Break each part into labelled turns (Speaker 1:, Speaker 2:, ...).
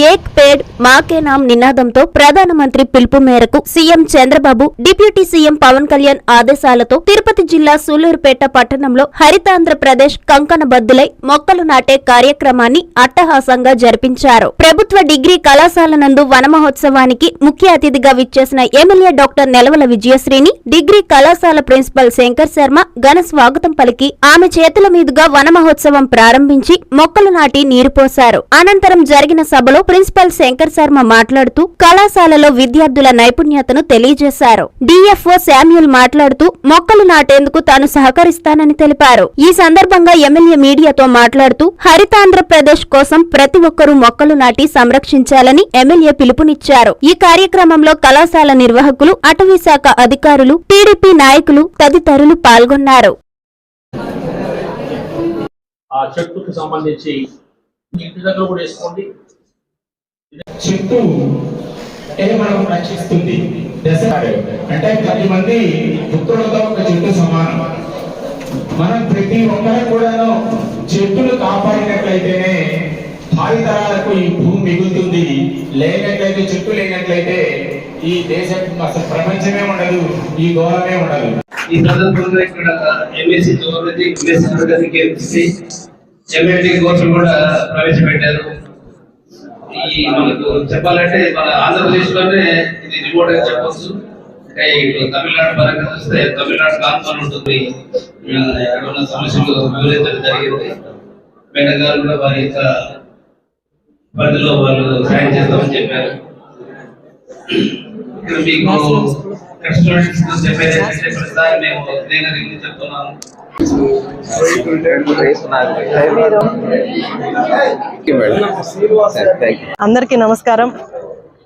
Speaker 1: ఏక్ పేడ్ మాకే నామ్ నినాదంతో ప్రధానమంత్రి పిలుపు మేరకు CM Chandrababu deputy CM Pawan Kalyan ఆదేశాలతో తిరుపతి జిల్లా సూలూరుపేట పట్టణంలో హరితాంధ్రప్రదేశ్ కంకణ బద్దులై మొక్కలు నాటే కార్యక్రమాన్ని అట్టహాసంగా జరిపించారు. ప్రభుత్వ డిగ్రీ కళాశాల నందు వన మహోత్సవానికి ముఖ్య అతిథిగా విచ్చేసిన ఎమ్మెల్యే డాక్టర్ నెలవల విజయశ్రీని డిగ్రీ కళాశాల ప్రిన్సిపల్ శంకర్ శర్మ ఘన స్వాగతం పలికి ఆమె చేతుల మీదుగా వన మహోత్సవం ప్రారంభించి మొక్కలు నాటి నీరు పోశారు. అనంతరం జరిగిన సభలో ప్రిన్సిపల్ శంకర్ శర్మ మాట్లాడుతూ కళాశాలలో విద్యార్థుల నైపుణ్యతను తెలియజేశారు. డిఎఫ్ఓ శామ్యుల్ మాట్లాడుతూ మొక్కలు నాటేందుకు తాను సహకరిస్తానని తెలిపారు. ఈ సందర్భంగా ఎమ్మెల్యే మీడియాతో మాట్లాడుతూ హరితాంధ్రప్రదేశ్ కోసం ప్రతి ఒక్కరూ మొక్కలు నాటి సంరక్షించాలని ఎమ్మెల్యే పిలుపునిచ్చారు. ఈ కార్యక్రమంలో కళాశాల నిర్వాహకులు అటవీ శాఖ అధికారులు టీడీపీ నాయకులు తదితరులు పాల్గొన్నారు.
Speaker 2: ఆ చెట్టుకు సంబంధించి ఇంటి దగ్గర కూడా వేసుకోండి.
Speaker 3: చెట్టు ఏ మనం రక్షిస్తుంది దశ అంటే పది మంది పుత్రులతో ఒక చెట్టు సమానం. మనం ప్రతి ఒక్కరు కూడాను చెట్టును కాపాడినట్లయితేనే భావితరాలకు ఈ భూమి మిగులుతుంది. లేనట్లయితే చెట్టు లేనట్లయితే ఈ దేశం అసలు ప్రపంచమే ఉండదు ఈ గౌరవమే ఉండదు.
Speaker 4: ఈ సందర్భంలో ఇక్కడ MSc zoology MSc zoology KMC MLT కోర్సులు కూడా ప్రవేశపెట్టారు. ఈ మనకు చెప్పాలంటే మన ఆంధ్రప్రదేశ్లోనే ఇది రిమోట్ అని చెప్పొచ్చు. ఇప్పుడు తమిళనాడు పరంగా చూస్తే తమిళనాడు కాన్సల్ ఉంటుంది. ఉన్న సమస్యలు వివరించడం జరిగింది. మేడం గారు కూడా వారి యొక్క పరిధిలో వాళ్ళు సాయం చేస్తామని చెప్పారు. ఇక్కడ మీకు స్టూడెంట్స్ చెప్పేది ప్రతిసారి మేము నేను చెప్తున్నాను.
Speaker 5: అందరికీ నమస్కారం.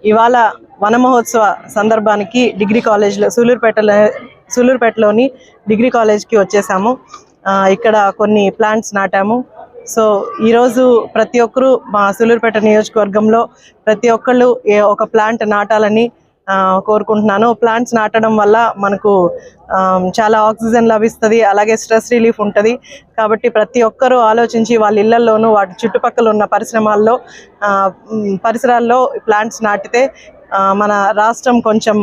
Speaker 5: ఇవాళ వన మహోత్సవ సందర్భానికి డిగ్రీ కాలేజ్లో సూలూరుపేటలో సూలూరుపేటలోని డిగ్రీ కాలేజ్కి వచ్చేసాము. ఆ, ఇక్కడ కొన్ని ప్లాంట్స్ నాటాము. సో ఈరోజు ప్రతి ఒక్కరూ మా సూలూరుపేట నియోజకవర్గంలో ప్రతి ఒక్కళ్ళు ఏ- ఒక ప్లాంట్ నాటాలని కోరుకుంటున్నాను. ప్లాంట్స్ నాటడం వల్ల మనకు ఆ, చాలా ఆక్సిజన్ లభిస్తుంది అలాగే స్ట్రెస్ రిలీఫ్ ఉంటుంది. కాబట్టి ప్రతి ఒక్కరూ ఆలోచించి వాళ్ళ ఇళ్ళలోనూ వాటి చుట్టుపక్కల ఉన్న పరిశ్రమాల్లో ఆ, పరిసరాల్లో ప్లాంట్స్ నాటితే ఆ, మన రాష్ట్రం కొంచెం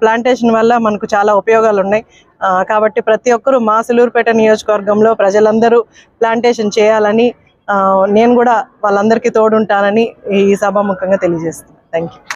Speaker 5: ప్లాంటేషన్ వల్ల మనకు చాలా ఉపయోగాలు ఉన్నాయి కాబట్టి ప్రతి ఒక్కరూ మా సులూరుపేట నియోజకవర్గంలో ప్రజలందరూ ప్లాంటేషన్ చేయాలని ఆ, నేను కూడా వాళ్ళందరికీ తోడుంటానని ఈ సభాముఖంగా తెలియజేస్తున్నాను. Thank you